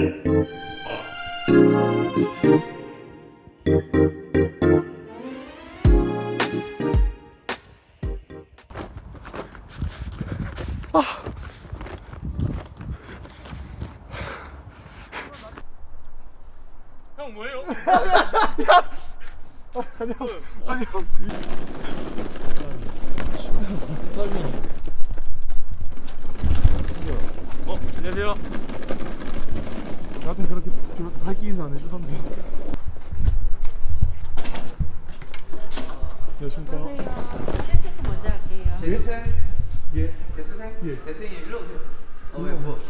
형 안녕하십니까. 체크 먼저 할게요. 재수생? 예, 재수생? 예. 재수생이 일로 오세요. 어, 왜 뭐?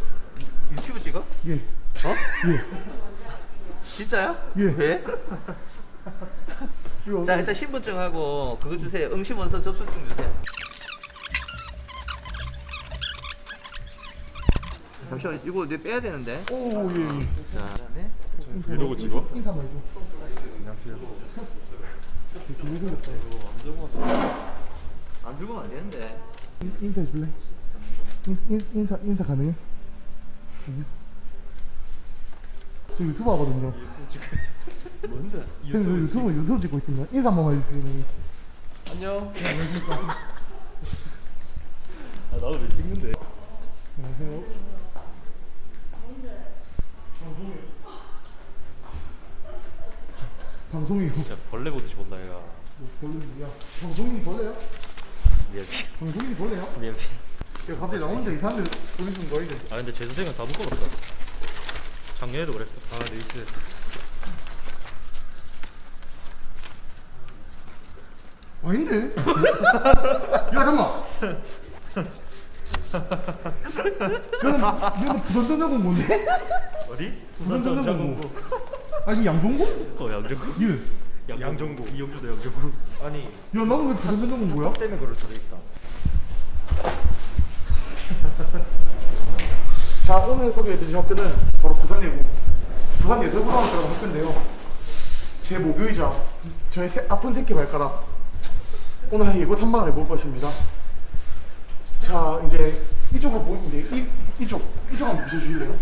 유튜브 찍어? 예, 어? 예. 진짜야? 예. 왜? 자, 일단 신분증하고 그거 주세요. 응시원서 접수증 주세요. 잠시만, 이거 내 빼야 되는데. 오, 예, 예. 자, 그다음에 이러고 찍어? 인사만 해줘. 안녕하세요. 안 들고 안 되는데. 인- 인사해 줄래? 인, 인, 인사 인사 가능해? 응. 저 유튜브 하거든요. 뭔데? 선생님 저 유튜브 유튜브 찍고 있습니다. 인사 한번 해주세요. 안녕. 아 나도 왜 찍는데? 안녕하세요. 방송이요. 야 벌레 보듯이 본다 얘가. 벌레야. 방송인이 벌레야? 미안. 방송인이 벌레야? 미안. 야 갑자기 나 혼자 이상한 데 보내준 거 아니지? 아 근데 재수생은 다 묶어놨다. 작년에도 그랬어. 아 네이스. 아닌데? 야 잠깐만. 너는 너는 부산 전자공 뭔데? 어디? 부산 부산 전자공. 전자공고. 아니 양종고? 어 양정구. 예. 양정구. 이영주도 양정구. 아니 야 나는 왜 부산 전자공 뭐야? 때문에 그럴 수도 있다. 자 오늘 소개해드릴 학교는 바로 부산예고 부산예술고등학교라고 학교인데요 제 모교이자 저의 새- 아픈 새끼 발가락 오늘 예고 탐방을 해볼 것입니다 자 이제 이쪽으로 보이는데 이, 이쪽 이쪽 한번 비춰주실래요?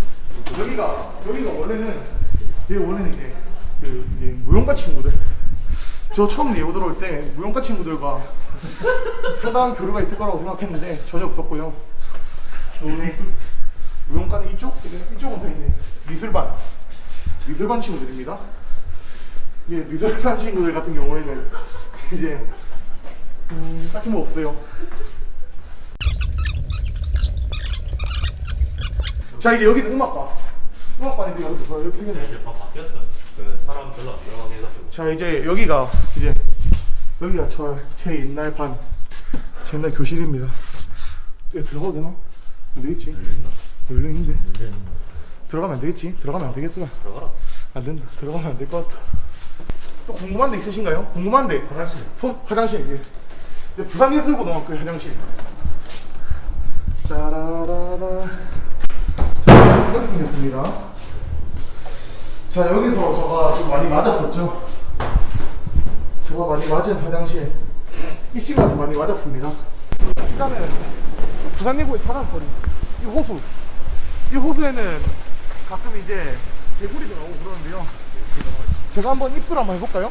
여기가 여기가 원래는 여기 원래는 이제 그 이제 무용가 친구들 저 처음 예고 들어올 때 무용가 친구들과 상당한 교류가 있을 거라고 생각했는데 전혀 없었고요 우리 무용과는 이쪽, 이쪽은 다 이제 미술반, 미술반 친구들입니다. 예, 미술반 친구들 같은 경우에는 이제 음, 딱히 뭐 없어요. 자 이제 여기는 음악과, 여기 좋아요. 이렇게 생겼네. 이제 바, 바뀌었어. 그 사람 별로 안 들어가게 해가지고. 자 이제 여기가 이제 여기가 저 제 옛날 반, 제 옛날 교실입니다. 여기 들어가도 되나? 안 되겠지. 열린다. 열려 있는데. 열린. 들어가면 안 되겠지? 들어가면 안 되겠구나. 들어가라. 안 된다. 들어가면 안 될 것 같다. 또 궁금한 데 있으신가요? 궁금한 데. 화장실. 손, 화장실. 예. 네, 부산 예술고 등학교 화장실. 짜라라라. 자, 이렇게 생겼습니다. 자, 여기서 제가 좀 많이 맞았었죠? 제가 많이 맞은 화장실. 이 친구한테 많이 맞았습니다. 일단은 부산예고의 사랑거리. 이 호수. 이 호수에는 가끔 이제 개구리도 나오고 그러는데요. 제가 한번 입술 한번 해볼까요?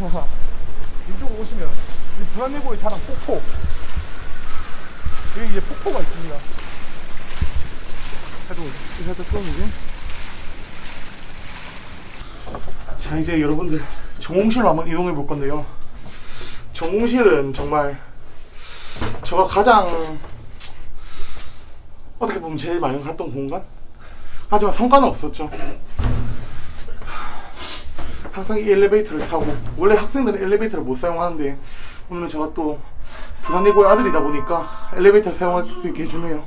하하. 이쪽 오시면 이 부산예고의 자랑 폭포. 여기 이제 폭포가 있습니다. 살짝 살짝 쏘이지. 자 이제 여러분들 정홍실로 한번 이동해 볼 건데요. 정홍실은 정말 제가 가장 어떻게 보면 제일 많이 갔던 공간? 하지만 성과는 없었죠. 항상 이 엘리베이터를 타고 원래 학생들은 엘리베이터를 못 사용하는데 오늘은 제가 또 부산예고의 아들이다 보니까 엘리베이터를 사용할 수 있게 해주네요.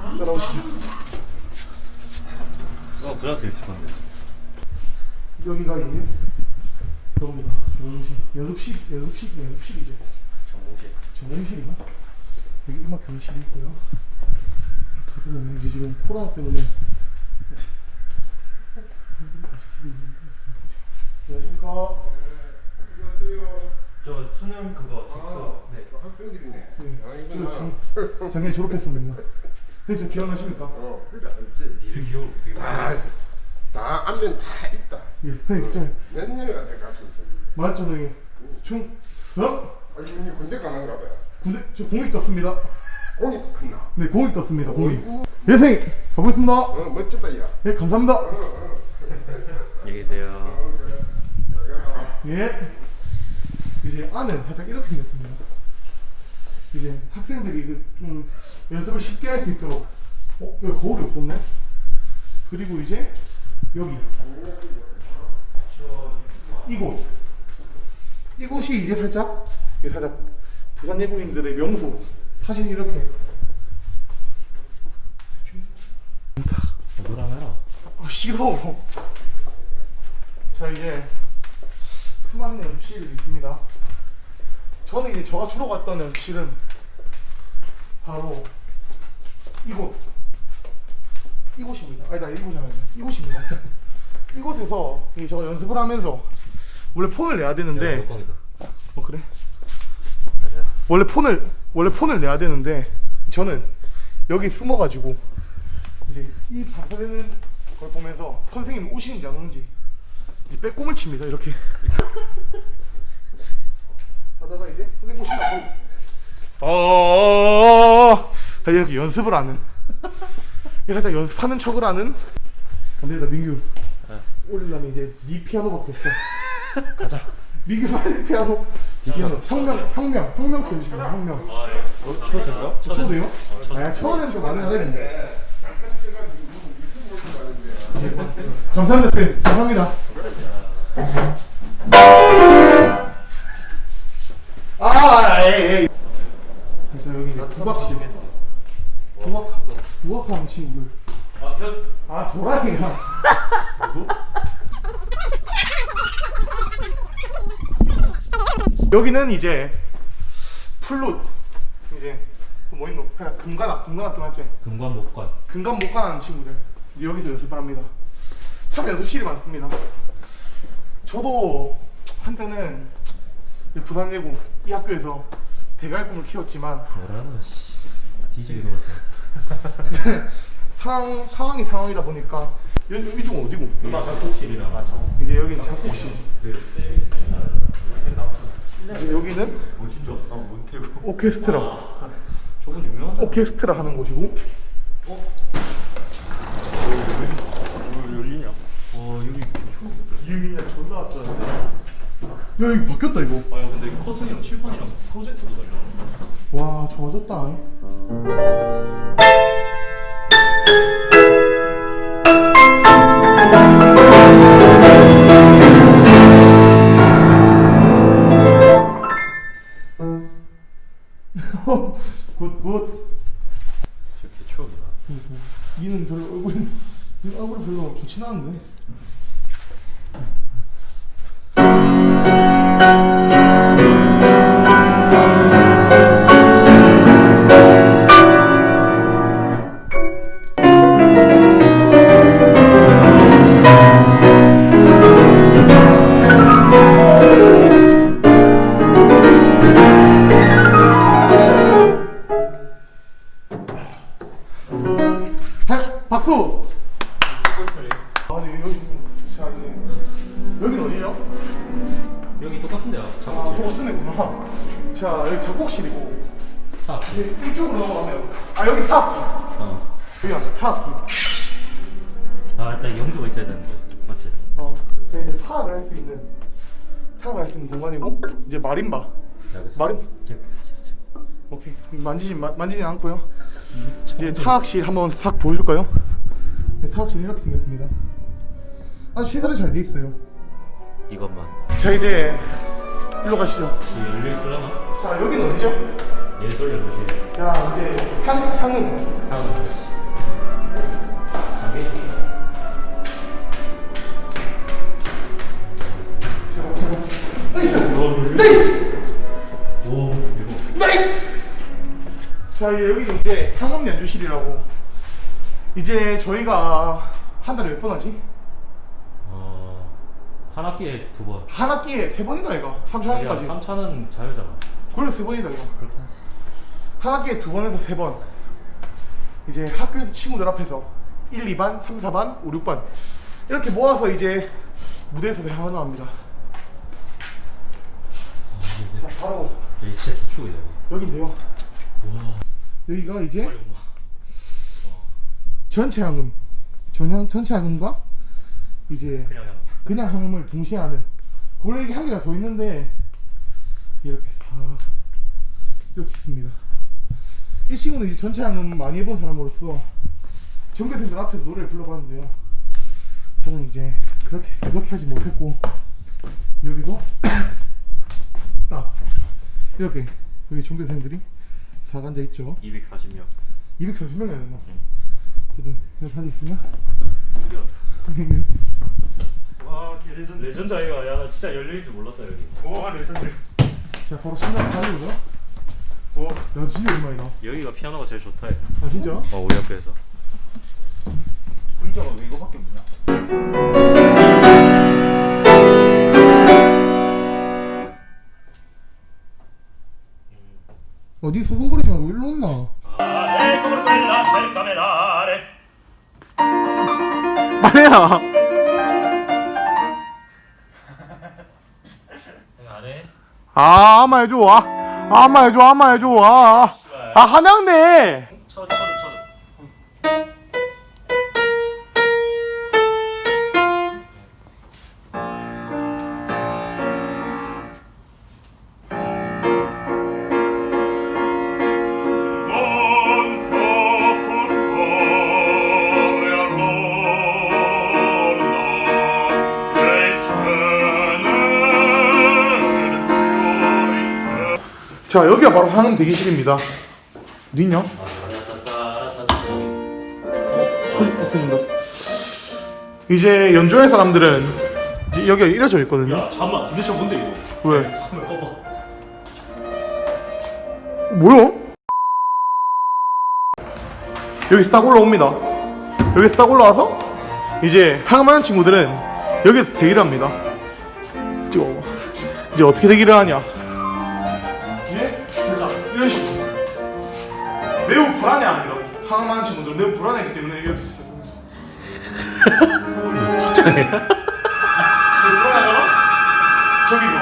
자, 따라오시죠. 어 부자스 있을 건데. 여기가 이제 여기가 정홍실 연습실 연습실 연습실이죠. 정보실. 정홍실인가? 여기 음악 교실이 있고요. 어떻게 보면 이제 지금 코로나 때문에 안녕하십니까. 저 수능 그거 직수. 네. 학생들이네. 네. 아이구나. 저 작- 작년에 졸업했습니다. 네, 저 기억나십니까? 어, 그래 알지. 니를 기억을 어떻게 다, 다 안면 다 있다. 예, 선생님, 저몇 년을 갖다 같이 있었는데. 맞죠, 선생님? 충성! 아, 이분이 군대 가는가 봐요. 군대, 저 공익 떴습니다. 공이 끝나. 네, 공익 떴습니다, 공익. 예, 선생님, 가보겠습니다. 어, 멋지다, 야. 예, 감사합니다. 안녕히 계세요 어, 그래. 잘 가라. 예. 이제 안은 살짝 이렇게 생겼습니다. 이제 학생들이 그좀 연습을 쉽게 할 수 있도록 어 여기 거울이 없었네. 그리고 이제 여기 이곳 이곳이 이제 살짝 이게 살짝 부산 예고인들의 명소 사진이 이렇게 뭐라 해라 아 싫어. 자 이제 수많은 MC를 있습니다. 저는 이제 저가 주로 갔던 MC는 바로 이곳 이곳입니다. 아니다 이곳이 아니라 이곳입니다. 이곳에서 이 제가 연습을 하면서 원래 폰을 내야 되는데 어 그래? 원래 폰을 원래 폰을 내야 되는데 저는 여기 숨어가지고 이제 이 박살내는 걸 보면서 선생님 오시는지 안 오는지 이제 빼꼼을 칩니다 이렇게 하다가 이제? 선생님 오신다 어 이렇게 연습을 하는. 이게 살짝 연습하는 척을 하는. 안 되겠다 민규. 올리려면 이제 네 피아노밖에 없어 가자. 민규 빨리 피아노. 피아노 혁명 혁명 혁명 쳐주세요 혁명. 쳐도 될까요? 쳐도 돼요? 아좀 많이 하겠는데. 네, 잠깐 시간 유튜브 올라가는데. 감사합니다 쌤. 감사합니다 아 에이 에이 자 여기 이제 국악실 국악 국악하는 친구들 아 현... 아 도라이야 여기는 이제 플룻 이제 뭐 있노 금관악 좀 할지 금관 목관 금관 못 가는 친구들 여기서 연습을 합니다 참 연습실이 많습니다 저도 한때는 이 부산 예고 이 학교에서 대갈 꿈을 키웠지만 뭐라는 씨 뒤지게 놀았어 상황, 상황이 상황이다 보니까 이- 이쪽은 어디고? 여기 작곡실이랑 이제 여기는 그 이제 여기는 뭐 진짜 아 못해요 오케스트라 저건 유명하잖아 오케스트라 하는 곳이고 열리냐 어 여기 추워 유민이 존나 왔었는데 야 여기 바뀌었다 이거. 아 근데 커튼이랑 칠판이랑 프로젝터도 달려. 와 좋아졌다. 굿굿. 진짜 개추억이다 니는 별로 얼굴 니 얼굴이 별로 좋진 않은데 박- 박수 여기 여기는 어디예요? 여기 똑같은데요 아 작곡실. 도스네구나. 자 여기 작곡실이고. 탑 이제 이쪽으로 넘어가면 아 여기 탑! 어. 여기 왔다 탑. 아 일단 영주가 있어야 되는데 맞지? 어, 자 이제 타악을 할 수 있는 타악을 할 수 있는 공간이고 이제 마림바. 알겠어 마린 오케이 만지지 마, 만지진 않고요. 이제 타악실 한번 싹 보여줄까요? 네, 타악실 이렇게 생겼습니다. 아주 시설이 잘 돼 있어요. 이것만 자 이제 일로 가시죠 이게 열려 있으려나? 자 여기는 어디죠? 예술 연주실 자 이제 향, 향은 하은 장례식 나이스! 나이스! 오 대박 나이스! 자 이제 여기는 이제 향음 연주실이라고 이제 저희가 한 달에 몇 번 하지? 어... 한 학기에 두 번 한 학기에 세 번인가 이거? 3차 학기까지 3차는 자유잖아 그래 세 번이다 이거. 한 학기에 두 번에서 세 번. 이제 학교 친구들 앞에서 1, 2반, 3, 4반, 5, 6반 이렇게 모아서 이제 무대에서 대항하는 합니다. 자 바로 여기 진짜 개추이다 여기인데요. 여기가 이제 전체 항음, 전향 전체 항음과 이제 그냥 그냥 그냥 항음을 동시에 하는. 원래 이게 한 개가 더 있는데 이렇게 싹 이렇게 있습니다. 이 친구는 이제 전체 항음 많이 해본 사람으로서 전교생들 앞에서 노래를 불러봤는데요. 저는 이제 그렇게 그렇게 하지 못했고 여기서 딱 이렇게 여기 전교생들이 싹 앉아 있죠. 240명 240명이 아니나 어쨌든 이렇게 앉아 있으면 와 레전드 레전드 아이가 야나 진짜 열려있는 줄 몰랐다 여기 와 레전드. 자 바로 신나게 달려보자. 와, 야 진짜 오랜만이다. 여기가 피아노가 제일 좋다 해. 아 진짜? 어 우리 학교에서 의자가 왜 이거밖에 없냐? 어디 서성거리지 말고 일로 온나? 말해라. 아, 아마 해줘. 아, 아마 해줘. 아마 해줘. 아, 아 한양대. 쳐도 쳐도 쳐도 자, 여기가 바로 한양 대기실입니다. 어디 있냐? 이제 연주할 사람들은 이제 여기가 이래져 있거든요. 야 잠깐만 도대체 뭔데 이거 왜? 카메라 꺼봐 뭐야? 여기서 딱 올라옵니다. 여기서 딱 올라와서 이제 항만한 친구들은 여기서 대기를 합니다. 찍어봐. 이제 어떻게 대기를 하냐? 매우 불안해합니다. 항만한 친구들은 매우 불안해하기 때문에 이렇게 불안하다가 저기서.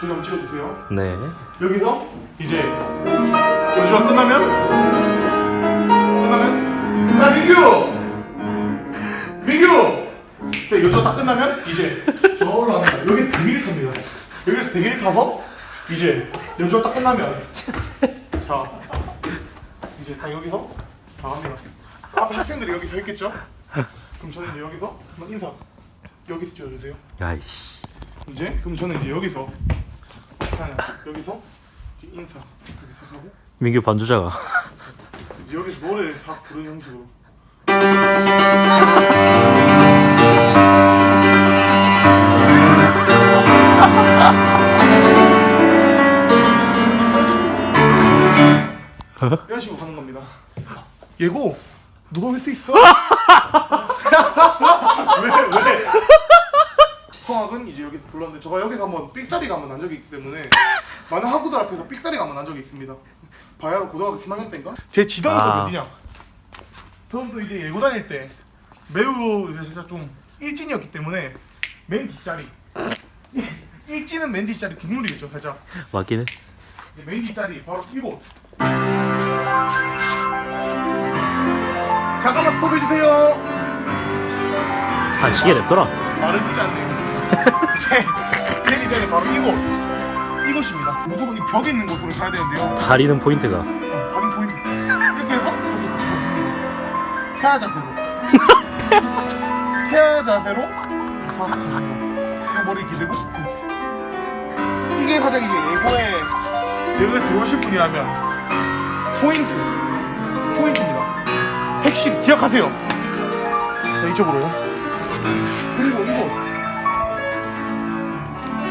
저기 한번 찍어주세요. 네. 여기서 이제 연주가 끝나면? 끝나면? 야 민규! 민규! 네, 연주가 딱 끝나면 이제 저 올라갑니다 여기서 대기를 탑니다. 여기서 대기를 타서 이제 연주가 딱 끝나면 다 여기서? 다 합니다. 앞에 학생들이 여기 서 있겠죠? 그럼 저는 이제 여기서 한번 인사 여기서 찍어주세요. 야이씨. 이제? 그럼 저는 이제 여기서 하나, 여기서 이제 인사 여기서 하고. 민규 반주자가. 이제 여기서 노래를 싹 부르는 형식으로 예고, 너도 할 수 있어? 왜 왜? 성악은 이제 여기서 불렀는데 제가 여기서 한번 삑사리가 한번 난 적이 있기 때문에 많은 학우들 앞에서 삑사리가 한번 난 적이 있습니다. 바야로 고등학교 3학년 때인가? 제 지도에서 아. 몇이냐? 저는 또 이제 예고 다닐 때 매우 이제 진짜 좀 일진이었기 때문에 맨 뒷자리 일진은 맨 뒷자리 국룰이겠죠 살짝 맞긴 해 이제 맨 뒷자리 바로 이곳 잠깐만 스톱해주세요. 한 시계 냅더라. 말을 듣지 않네요. 제, 제 뒷자리 바로 이곳. 이곳입니다. 무조건 이 벽에 있는 곳으로 가야 되는데요. 가리는 포인트가. 포인트. 이렇게 해서 이렇게 집어줍니다 태아 자세로. 태아 자세로 머리 기대고 이렇게. 이게 가장 이제 예고에 예고에 들어오실 분이라면 포인트. 포인트입니다 핵심 기억하세요 자 이쪽으로요 그리고 이거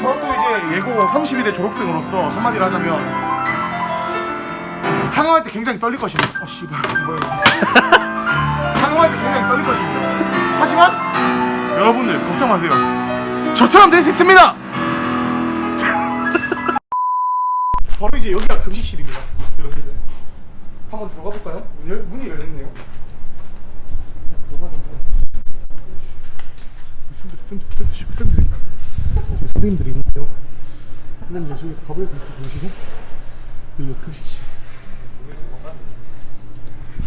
저도 이제 예고 30일의 졸업생으로서 한마디를 하자면 항암할 때 굉장히 떨릴 것입니다. 아 씨발 뭐야? 항암할 때 굉장히 떨릴 것입니다. 하지만 여러분들 걱정 마세요. 저처럼 될 수 있습니다. 바로 이제 여기가 급식실입니다. 여러분들 한번 들어가 볼까요? 문 열, 문이 열렸네요. 선생님들이 있는데요. 선생님들 저기서 가볼 수 보시고 여기가 급식실.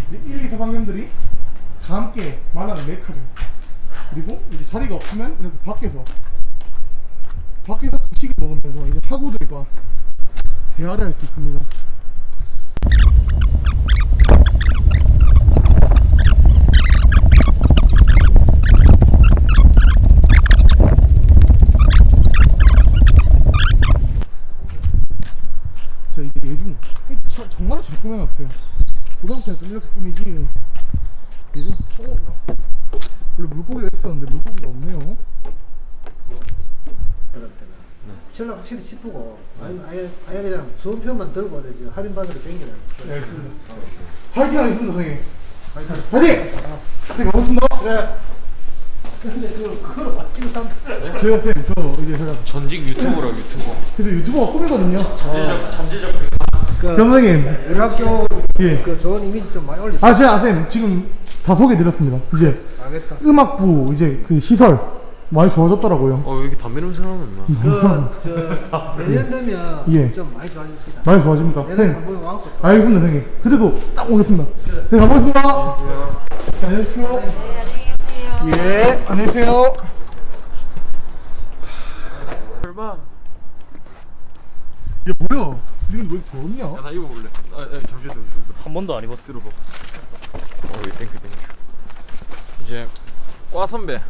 이제 1, 2, 4학년들이 다 함께 만나는 메카죠. 그리고 이제 자리가 없으면 이렇게 밖에서 밖에서 급식을 먹으면서 이제 학우들과 대화를 할 수 있습니다. 자 이제 예중 이 차, 정말로 잘 꾸며놨어요. 고등학교는 좀 이렇게 꾸미지 예중 어 원래 물고기가 있었는데 물고기가 없네요. 전략 확실히 짚고 아예 아예 아예 그냥 좋은 편만 들고 되지 할인 받으러 땡기는 네, 알겠습니다. 화이팅 하겠습니다, 선생님. 화이팅! 화이팅! 선생님 가보겠습니다. 네. 근데 그 그걸 맞지 삼 제가 선생님, 저 이제 제가 전직 유튜버라 유튜버. 그래도 유튜버가 꿈이거든요. 잠재적 잠재적 그 선생님, 우리 학교 예. 그 좋은 이미지 좀 많이 올리세요. 아, 제가 선생님 지금 다 소개드렸습니다. 이제 알겠다. 음악부 이제 그 시설 많이 좋아졌더라고요. 어 왜 이렇게 담배 냄새 나는 그저 내년 되면 예. 좀 많이 좋아집니다. 많이 좋아집니까? 내년 선생님. 한번 와갖고 또 알겠습니다, 선생님. 그래도 딱 오겠습니다. 네, 가보겠습니다. 안녕히 계십시오. 네, 안녕히 계세요. 예, 안녕히 계세요. 얼마? 이게 뭐야? 니는 왜 이렇게 더웠냐? 야나 입어볼래. 아, 아 잠시 좀. 한 번도 안 입었어. 들어봐. 어이 땡큐 땡큐. 이제 과 선배.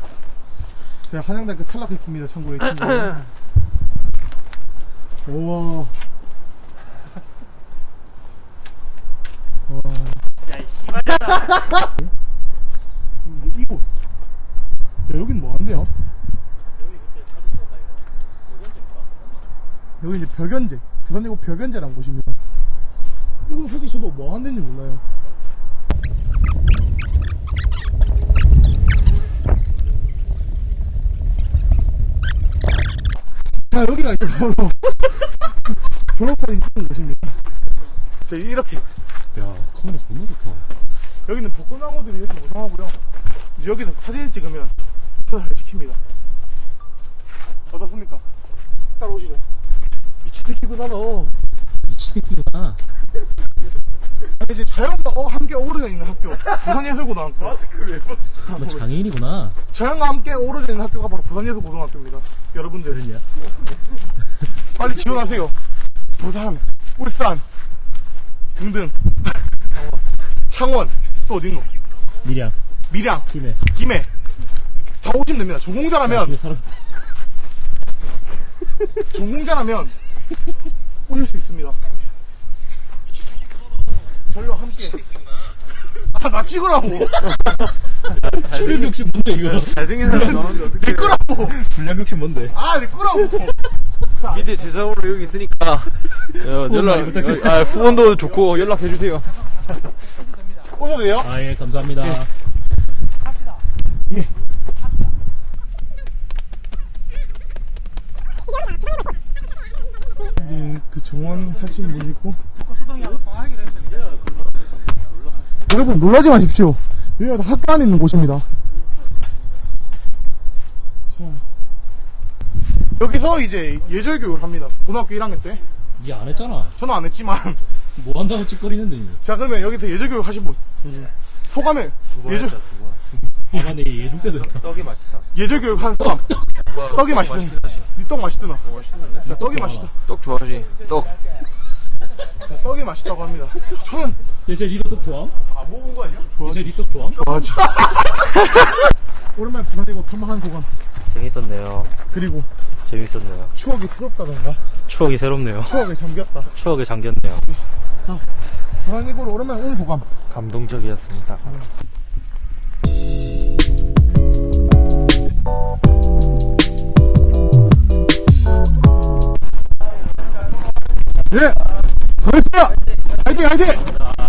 제가 한양대학교 탈락했습니다. 참고로 이 친구. 우와. 와. 야 씨발. 이곳. 야, 여긴 뭐 한대요? 여기 이제 벽연제. 부산이고 벽연제라는 곳입니다. 이곳 솔직히 저도 뭐 하는지 몰라요. 자, 여기가 이제 바로 졸업사진 찍은 곳입니다. 자, 이렇게. 야 카메라 존나 좋다. 여기는 벚꽃나무들이 이렇게 무성하고요. 여기는 사진을 찍으면 초사를 지킵니다. 어떻습니까? 따라오시죠. 새끼구나 너. 미친 새끼구나. 아니, 이제 자연과 어, 함께 어우러져 있는 학교 부산예술고등학교. 마스크 왜너 장애인이구나. 자연과 함께 어우러져 있는 학교가 바로 부산예술고등학교입니다. 여러분들 그러냐? 빨리 지원하세요. 부산, 울산 등등. 창원 또 어딘가? 미량, 밀양, 김해. 김해 다 오시면 됩니다. 전공자라면 뒤에 사람 전공자라면 오실 수 있습니다. 저희와 함께. 아, 나 찍으라고. 출연 욕심 뭔데 이거? 잘생긴 사람 나오는데 어떻게? 내 거라고. 분량 욕심 뭔데? 아, 내 거라고. 밑에 제작으로 여기 있으니까 어, 연락 많이 부탁드려요. 아, 후원도 좋고 연락해 주세요. 오셔도 돼요? 아 예 감사합니다. 예. 이제 그 하시는 분 있고. 여러분 놀라지 마십시오. 여기가 다 학교 안에 있는 곳입니다. 자. 여기서 이제 예절 교육을 합니다. 고등학교 1학년 때. 니 안 했잖아. 저는 안 했지만. 뭐 한다고 찌꺼리는데 이거. 자, 그러면 여기서 예절 교육 하신 분. 소감을. 예절, 아 근데 예중 때도 했다. 떡이 맛있다. 예절 교육 한 소감. 떡이 맛있든. 니떡 맛있드나. 맛있는데? 자, 떡이 맛있다. 떡 좋아하지. 떡. 자, 떡이 맛있다고 합니다. 저는 예제 리더 떡 좋아? 아, 먹은 거 아니야? 예제 리떡 좋아? 좋아하지. 오랜만에 부산이고 탐방한 소감. 재밌었네요. 그리고 재밌었네요. 추억이 새롭다던가. 추억이 새롭네요. 추억에 잠겼다. 추억에 잠겼네요. 부산이고로 오랜만에 온 소감. 감동적이었습니다. 예! 가겠습니다! 화이팅, 화이팅!